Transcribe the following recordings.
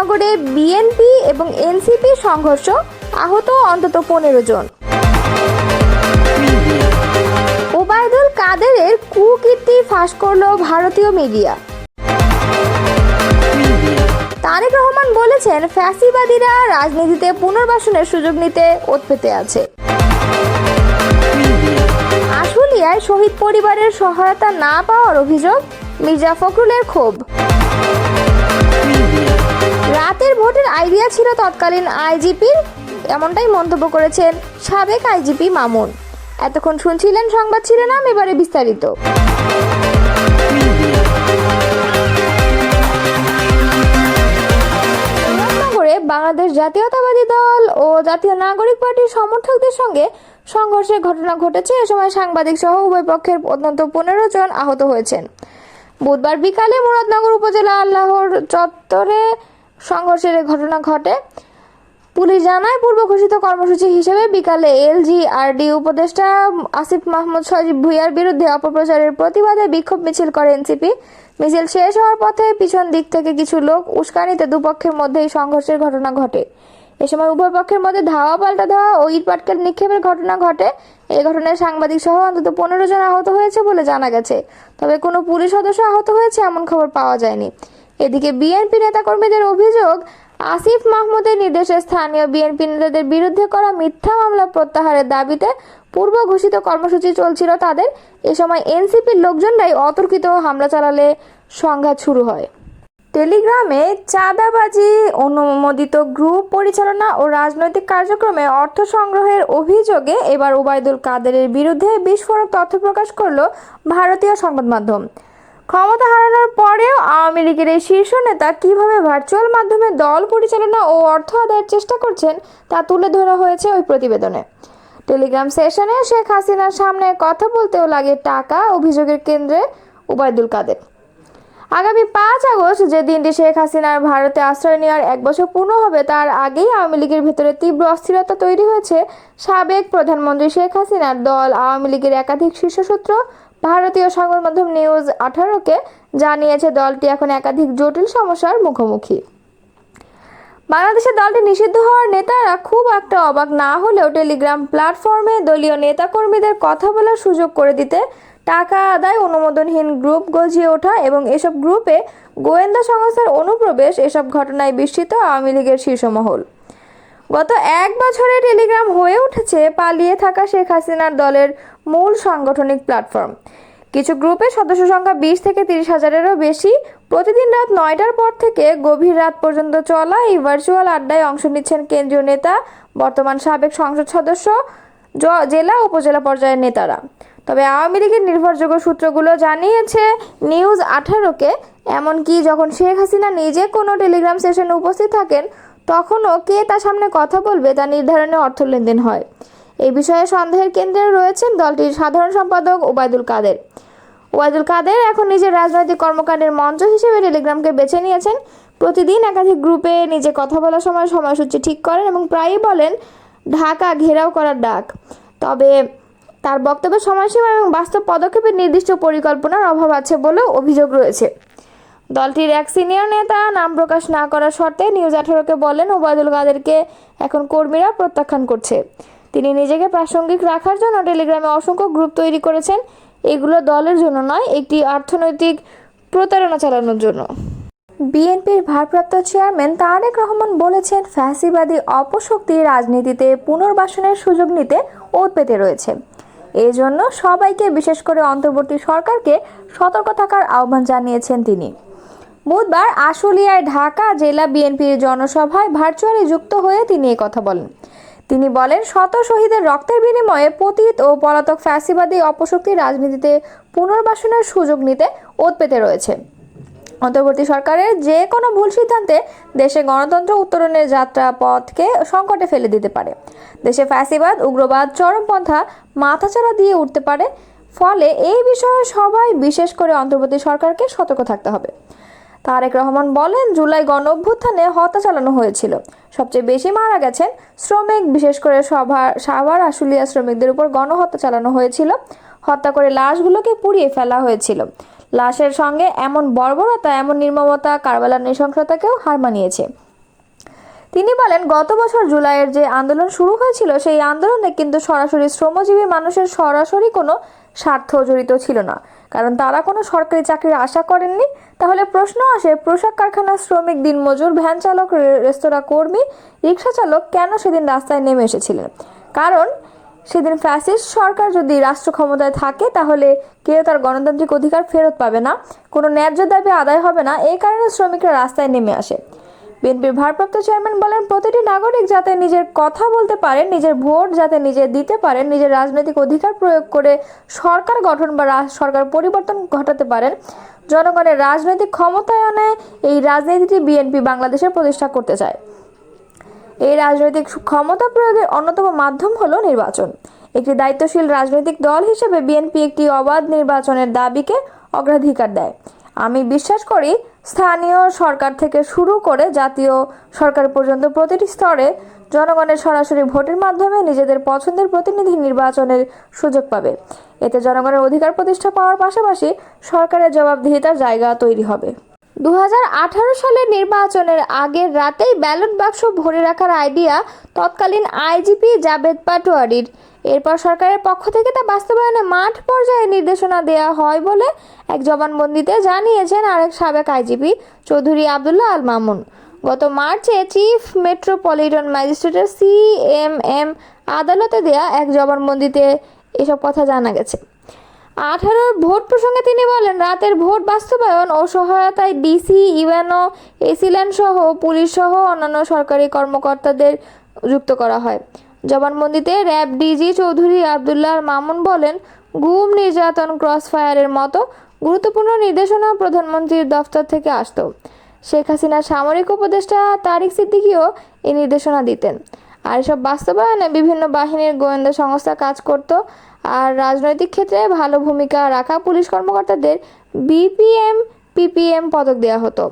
মুরাদনগরে BNP এবং NCP সংঘর্ষ আহত অন্তত পনেরো জন। ওবায়দুল কাদেরের কুকীর্তি ফাঁস করল ভারতীয় মিডিয়া। তারেক রহমান বলেছেন, ফ্যাসিবাদীরা রাজনীতিতে পুনর্বাসনের সুযোগ নিতে ওত পেতে আছে। আশুলিয়ায় শহীদ পরিবারের সহায়তা না পাওয়ার অভিযোগ মির্জা ফখরুলের ক্ষোভ। রাতের ভোটের আইডিয়া ছিল তৎকালীন আইজিপির, এমনটাই মন্তব্য করেছেন সাবেক আইজিপি মামুন। এতক্ষণ শুনছিলেন সংবাদ শিরোনাম, এবারে বিস্তারিত। বাংলাদেশ জাতীয়তাবাদী দল ও জাতীয় নাগরিক পার্টির সমর্থকদের সঙ্গে সংঘর্ষের ঘটনা ঘটেছে। এ সময় সাংবাদিক সহ উভয় পক্ষের অত্যন্ত পনেরো জন আহত হয়েছেন। বুধবার বিকালে মুরাদনগর উপজেলা আল্লাহর চত্বরে সংঘর্ষের ঘটনা ঘটে। পুলিশ জানায় পূর্ব ঘোষিত কর্মসূচি হিসেবে বিকালে এলজিআরডি উপদেষ্টা আসিফ মাহমুদ সজীব ভুইয়ার বিরুদ্ধে অপপ্রচারের প্রতিবাদে বিক্ষোভ মিছিল করে এনসিপি। মিছিল শেষ হওয়ার পথে পিছন দিক থেকে কিছু লোক উস্কানিতে দুপক্ষের মধ্যেই সংঘর্ষের ঘটনা ঘটে। এ সময় উভয় পক্ষের মধ্যে ধাওয়া, পাল্টা ধাওয়া ও ইট পাটকেল নিক্ষেপের ঘটনা ঘটে। এই ঘটনায় সাংবাদিক সহ অন্তত পনেরো জন আহত হয়েছে বলে জানা গেছে। তবে কোনো পুলিশ সদস্য আহত হয়েছে এমন খবর পাওয়া যায়নি। এদিকে বিএনপি নেতাকর্মীদের অভিযোগ, আসিফ মাহমুদের নির্দেশে স্থানীয় বিএনপি নেতাদের বিরুদ্ধে করা মিথ্যা মামলা প্রত্যাহারের দাবিতে পূর্ব ঘোষিত কর্মসূচি চলছিল তাদের। এ সময় এনসিপির লোকজনরাই অতর্কিত হামলা চালালে সংঘাত শুরু হয়। টেলিগ্রামে চাঁদাবাজি, অনুমোদিত গ্রুপ পরিচালনা ও রাজনৈতিক কার্যক্রমে অর্থ সংগ্রহের অভিযোগে এবার ওবায়দুল কাদেরের বিরুদ্ধে বিস্ফোরক তথ্য প্রকাশ করল ভারতীয় সংবাদ মাধ্যম। ক্ষমতা হারানোর পরেও আওয়ামী লীগের এই শীর্ষ নেতা কীভাবে ভার্চুয়াল মাধ্যমে দল পরিচালনা ও অর্থ আদায়ের চেষ্টা করছেন তা তুলে ধরা হয়েছে ওই প্রতিবেদনে। টেলিগ্রাম সেশনে শেখ হাসিনার সামনে কথা বলতেও লাগে টাকা অভিযোগের কেন্দ্রে ওবায়দুল কাদের। আগামী পাঁচ আগস্ট যে দিনটি শেখ হাসিনার ভারতে আশ্রয় নেওয়ার এক বছর পূর্ণ হবে, তার আগেই আওয়ামী লীগের ভেতরে তীব্র অস্থিরতা তৈরি হয়েছে। সাবেক প্রধানমন্ত্রী শেখ হাসিনার দল আওয়ামী লীগের একাধিক শীর্ষ সূত্র ভারতীয় সংবাদ মাধ্যম নিউজ আঠারোকে জানিয়েছে, দলটি এখন একাধিক জটিল সমস্যার মুখোমুখি। বাংলাদেশের দলটি নিষিদ্ধ হওয়ার নেতারা খুব একটা অবাক না হলেও টেলিগ্রাম প্ল্যাটফর্মে দলীয় নেতাকর্মীদের কথা বলার সুযোগ করে দিতে টাকা আদায় অনুমোদনহীন গ্রুপ গজিয়ে ওঠা এবং এসব গ্রুপে গোয়েন্দা সংস্থার অনুপ্রবেশ, এসব ঘটনায় বিস্মিত আওয়ামী লীগের শীর্ষ মহল গত এক বছরে টেলিগ্রাম হয়ে উঠেছে পালিয়ে থাকা শেখ হাসিনার দলের মূল সাংগঠনিক প্ল্যাটফর্ম। কিছু গ্রুপের সদস্য সংখ্যা বিশ থেকে তিরিশ হাজারেরও বেশি। প্রতিদিন রাত নয়টার পর থেকে গভীর রাত পর্যন্ত চলা এই ভার্চুয়াল আড্ডায় অংশ নিচ্ছেন কেন্দ্রীয় নেতা, বর্তমান সাবেক সংসদ সদস্য জেলা উপজেলা পর্যায়ের নেতারা। তবে আওয়ামী লীগের নির্ভরযোগ্য সূত্রগুলো জানিয়েছে, নিউজ আঠারোকে এমনকি যখন শেখ হাসিনা নিজে কোনো টেলিগ্রাম সেশনে উপস্থিত থাকেন, তখনও কে তার সামনে কথা বলবে তা নির্ধারণে অর্থ লেনদেন হয়। এই বিষয়ে সন্দেহের কেন্দ্রে রয়েছেন দলটির সাধারণ সম্পাদক ওবায়দুল কাদের। ওবায়দুল কাদের এখন নিজের রাজনৈতিক কর্মকাণ্ডের মঞ্চ হিসেবে টেলিগ্রামকে বেছে নিয়েছেন। প্রতিদিন একাধিক গ্রুপে নিজে কথা বলার সময় সময়সূচি ঠিক করেন এবং প্রায়ই বলেন, ঢাকা ঘেরাও করার ডাক। তবে তার বক্তব্যের সময়সীমা এবং বাস্তব পদক্ষেপের নির্দিষ্ট পরিকল্পনার অভাব আছে বলেও অভিযোগ রয়েছে। দলটির এক সিনিয়র নেতা নাম প্রকাশ না করার শর্তে নিউজ আঠারোকে বলেন, ওবায়দুল কাদেরকে এখন কর্মীরা প্রত্যাখ্যান করছে। তিনি নিজেকে প্রাসঙ্গিক রাখার জন্য টেলিগ্রামে অসংখ্য গ্রুপ তৈরি করেছেন। এগুলো দলের জন্য নয়, একটি অর্থনৈতিক প্রতারণা চালানোর জন্য। বিএনপির ভারপ্রাপ্ত চেয়ারম্যান তারেক রহমান বলেছেন, ফ্যাসিবাদী অপশক্তি রাজনীতিতে পুনর্বাসনের সুযোগ নিতে ওত পেতে রয়েছে। এই জন্য সবাইকে, বিশেষ করে অন্তর্বর্তী সরকারকে, সতর্ক থাকার আহ্বান জানিয়েছেন তিনি। বুধবার আশুলিয়ায় ঢাকা জেলা বিএনপির জনসভায় ভার্চুয়ালি যুক্ত হয়ে তিনি কথা বলেন। তিনি বলেন, শত শহীদের রক্তের বিনিময়ে পতিত ও পলাতক ফ্যাসিবাদী অপশক্তি রাজনীতিতে পুনর্বাসনের সুযোগ নিতে ওত পেতে রয়েছে। অন্তর্বর্তী সরকারের যে কোনো ভুল সিদ্ধান্তে দেশে গণতন্ত্র উত্তরণের যাত্রা পথকে সংকটে ফেলে দিতে পারে। দেশে ফ্যাসিবাদ, উগ্রবাদ, চরমপন্থা মাথাচাড়া দিয়ে উঠতে পারে। ফলে এই বিষয়ে সবাই বিশেষ করে অন্তর্বর্তী সরকারকে সতর্ক থাকতে হবে। তারেক রহমান বলেন, জুলাই গণ অভ্যুত্থানে হত্যা চালানো হয়েছিল। সবচেয়ে বেশি মারা গেছেন শ্রমিক, বিশেষ করে সভা, সাভার আশুলিয়া শ্রমিকদের উপর গণহত্যা চালানো হয়েছিল। হত্যা করে লাশগুলোকে পুড়িয়ে ফেলা হয়েছিল। লাশের সঙ্গে এমন বর্বরতা, এমন নির্মমতা, কারবালার নৃশংসতাকেও হার মানিয়েছে। তিনি বলেন, গত বছর জুলাইয়ের যে আন্দোলন শুরু হয়েছিল, সেই আন্দোলনে কিন্তু সরাসরি শ্রমজীবী মানুষের সরাসরি কোনো স্বার্থ জড়িত ছিল না। কারণ তারা কোনো সরকারি চাকরির আশা করেননি। তাহলে প্রশ্ন আসে, পোশাক কারখানার শ্রমিক, দিনমজুর, ভ্যান চালক রেস্তোরাঁ কর্মী রিক্সা চালক কেন সেদিন রাস্তায় নেমে এসেছিলেন? কারণ সেদিন ফ্যাসিস্ট সরকার যদি রাষ্ট্র ক্ষমতায় থাকে, তাহলে কেউ তার গণতান্ত্রিক অধিকার ফেরত পাবে না। কোনো ন্যায্য দাবি আদায় হবে না। এই কারণে শ্রমিকরা রাস্তায় নেমে আসে। বিএনপির ভারপ্রাপ্ত চেয়ারম্যান বলেন, প্রতিটি নাগরিক যাতে নিজের কথা বলতে পারেন নিজের ভোট যাতে নিজে দিতে পারেন নিজের রাজনৈতিক অধিকার প্রয়োগ করে সরকার গঠন বা সরকার পরিবর্তন ঘটাতে পারেন। জনগণের রাজনৈতিক ক্ষমতায়নে এই রাজনীতিটি বিএনপি বাংলাদেশে প্রতিষ্ঠা করতে চায়। এই রাজনৈতিক ক্ষমতা প্রয়োগের অন্যতম মাধ্যম হলো নির্বাচন। একটি দায়িত্বশীল রাজনৈতিক দল হিসেবে বিএনপি একটি অবাধ নির্বাচনের দাবিকে অগ্রাধিকার দেয়। আমি বিশ্বাস করি স্থানীয় সরকার থেকে শুরু করে জাতীয় সরকার পর্যন্ত প্রতিটি স্তরে জনগণের সরাসরি ভোটের মাধ্যমে নিজেদের পছন্দের প্রতিনিধি নির্বাচনের সুযোগ পাবে। এতে জনগণের অধিকার প্রতিষ্ঠা পাওয়ার পাশাপাশি সরকারের জবাবদিহিতার জায়গা তৈরি হবে। দু সালের নির্বাচনের আগের রাতেই ব্যালট বাক্স ভরে রাখার আইডিয়া তৎকালীন আইজিপি জাবেদ পাটোয়ারির। এরপর সরকারের পক্ষ থেকে তা বাস্তবায়নে মাঠ পর্যায়ে নির্দেশনা দেওয়া হয় বলে এক জবানবন্দিতে জানিয়েছেন আরেক সাবেক আইজিপি চৌধুরী আবদুল্লাহ আল মামুন। গত মার্চে চিফ মেট্রোপলিটন ম্যাজিস্ট্রেটের সিএমএম আদালতে দেয়া এক জবানবন্দিতে এসব কথা জানা গেছে। আঠারোর ভোট প্রসঙ্গে তিনি বলেন, রাতের ভোট বাস্তবায়ন ও সহায়তায় ডিসি ইউএনও এসিল্যান্ড সহ পুলিশ সহ অন্যান্য সরকারি কর্মকর্তাদের যুক্ত করা হয়। জবানবন্দিতে র্যাব ডিজি চৌধুরী আবদুল্লাহ মামুন বলেন, গুম নির্যাতন ক্রস ফায়ারের মতো গুরুত্বপূর্ণ নির্দেশনা প্রধানমন্ত্রীর দফতর থেকে আসতো। শেখ হাসিনার সামরিক উপদেষ্টা তারিক সিদ্দিকীও এই নির্দেশনা দিতেন। আর এসব বাস্তবায়নে বিভিন্ন বাহিনীর গোয়েন্দা সংস্থা কাজ করত। আর রাজনৈতিক ক্ষেত্রে ভালো ভূমিকা রাখা পুলিশ কর্মকর্তাদের বিপিএম, পিপিএম পদক দেওয়া হতো।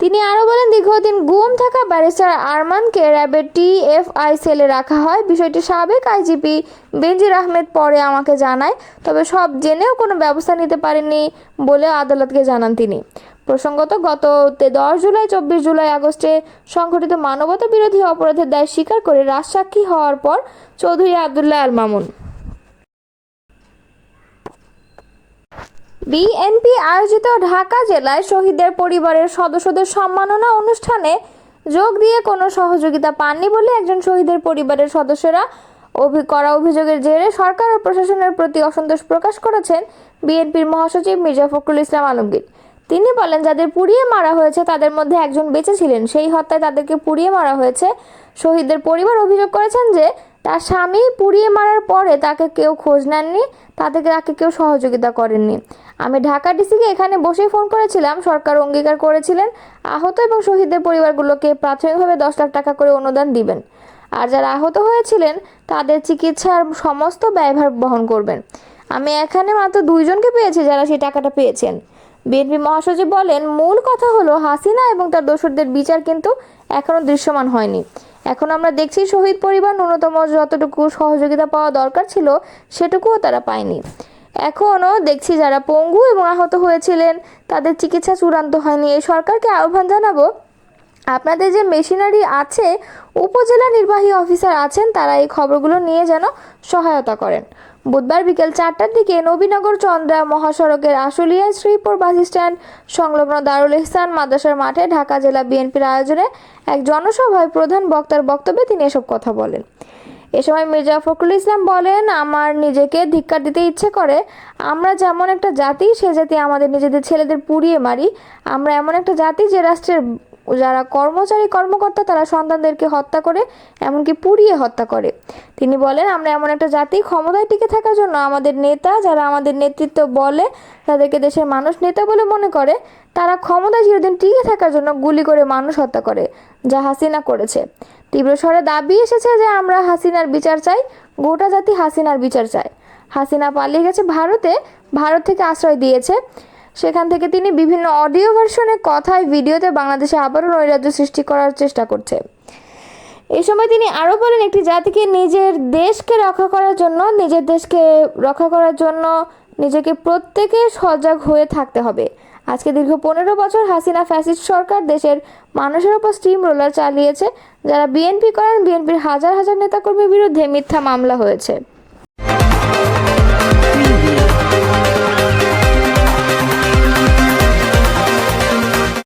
তিনি আরও বলেন, দীর্ঘদিন গুম থাকা ব্যারিস্টার আরমানকে র্যাবের টিএফআই সেলে রাখা হয়। বিষয়টি সাবেক আইজিপি বেনজির আহমেদ পরে আমাকে জানায়, তবে সব জেনেও কোনো ব্যবস্থা নিতে পারেননি বলে আদালতকে জানান তিনি। প্রসঙ্গত, গত দশ জুলাই, চব্বিশ জুলাই আগস্টে সংঘটিত মানবতা বিরোধী অপরাধের দায় স্বীকার করে রাজসাক্ষী হওয়ার পর চৌধুরী আবদুল্লাহ আল মামুন বিএনপি আয়োজিত ঢাকা জেলায় শহীদদের পরিবারের সদস্যদের সম্মাননা অনুষ্ঠানে যোগ দিয়ে কোনো সহযোগিতা পাননি বলে একজন শহীদের পরিবারের সদস্যরা অভি- করা অভিযোগের জেরে সরকার ও প্রশাসনের প্রতি অসন্তোষ প্রকাশ করেছেন বিএনপির মহাসচিব মির্জা ফখরুল ইসলাম আলমগীর। তিনি বলেন, যাদের পুড়িয়ে মারা হয়েছে, তাদের মধ্যে একজন বেঁচে ছিলেন। সেই হত্যায় তাদেরকে পুড়িয়ে মারা হয়েছে। শহীদদের পরিবার অভিযোগ করেছেন যে তার স্বামী পুড়িয়ে মারার পরে তাকে কেউ খোঁজ নেননি, তাদেরকে তাকে কেউ সহযোগিতা করেননি। আমি ঢাকা ডিসিকে এখানে বসেই ফোন করেছিলাম, সরকার অঙ্গীকার করেছিলেন। আহত এবং শহীদদের পরিবারগুলোকে প্রাথমিকভাবে দশ লাখ টাকা করে অনুদান দিবেন। আর যারা আহত হয়েছিলেন, তাদের চিকিৎসার সমস্ত ব্যয়ভার বহন করবেন। আমি এখানে মাত্র দুইজনকে পেয়েছি যারা সেই টাকাটা পেয়েছেন। বিএনপি মহাসচিব বলেন, মূল কথা হলো হাসিনা এবং তার দোসরদের বিচার কিন্তু এখনও দৃশ্যমান হয়নি। এখন আমরা দেখছি শহীদ পরিবার ন্যূনতম যতটুকু সহযোগিতা পাওয়া দরকার ছিল, সেটুকুও তারা পায়নি। এখনও দেখছি যারা পঙ্গু এবং আহত হয়েছিলেন, তাদের চিকিৎসা চূড়ান্ত হয়নি। এই সরকারকে আহ্বান জানাব, আপনাদের যে মেশিনারি আছে, উপজেলা নির্বাহী অফিসার আছেন, তারা এই খবরগুলো নিয়ে যেন সহায়তা করেন। বুধবার বিকেল চারটার দিকে নবীনগর চন্দ্রা মহাসড়কের আশুলিয়া শ্রীপুর বাস স্ট্যান্ড সংলগ্ন দারুল ইহসান মাদ্রাসার মাঠে ঢাকা জেলা বিএনপির আয়োজনে এক জনসভায় প্রধান বক্তার বক্তব্যে তিনি এসব কথা বলেন। এ সময় মির্জা ফখরুল ইসলাম বলেন, আমার নিজেকে ধিক্কার দিতে ইচ্ছে করে। আমরা যেমন একটা জাতি, সে জাতি আমাদের নিজেদের ছেলেদের পুড়িয়ে মারি। আমরা এমন একটা জাতি যে রাষ্ট্রের যারা কর্মচারী, কর্মকর্তা, তারা সন্তানদেরকে হত্যা করে, এমনকি পুড়িয়ে হত্যা করে। তিনি বলেন, আমরা এমন একটা জাতি ক্ষমতায় টিকে থাকার জন্য আমাদের নেতা, যারা আমাদের নেতৃত্ব বলে, তাদেরকে দেশের মানুষ নেতা বলে মনে করে, তারা ক্ষমতায় চিরদিন টিকে থাকার জন্য গুলি করে মানুষ হত্যা করে, যা হাসিনা করেছে। তীব্র স্বরে দাবি এসেছে যে, আমরা হাসিনার বিচার চাই, গোটা জাতি হাসিনার বিচার চায়। হাসিনা পালিয়ে গেছে ভারতে, ভারত থেকে আশ্রয় দিয়েছে। সেখান থেকে তিনি বিভিন্ন অডিও ভার্সনে কথায় ভিডিওতে বাংলাদেশে আবারও নৈরাজ্য সৃষ্টি করার চেষ্টা করছে। এই সময় তিনি আরও বলেন, একটি জাতিকে নিজের দেশকে রক্ষা করার জন্য, নিজের দেশকে রক্ষা করার জন্য নিজেকে প্রত্যেকে সজাগ হয়ে থাকতে হবে। আজকে দীর্ঘ পনেরো বছর হাসিনা ফ্যাসিস্ট সরকার দেশের মানুষের ওপর স্টিম রোলার চালিয়েছে, যারা বিএনপি করেন, বিএনপির হাজার হাজার নেতাকর্মীর বিরুদ্ধে মিথ্যা মামলা হয়েছে।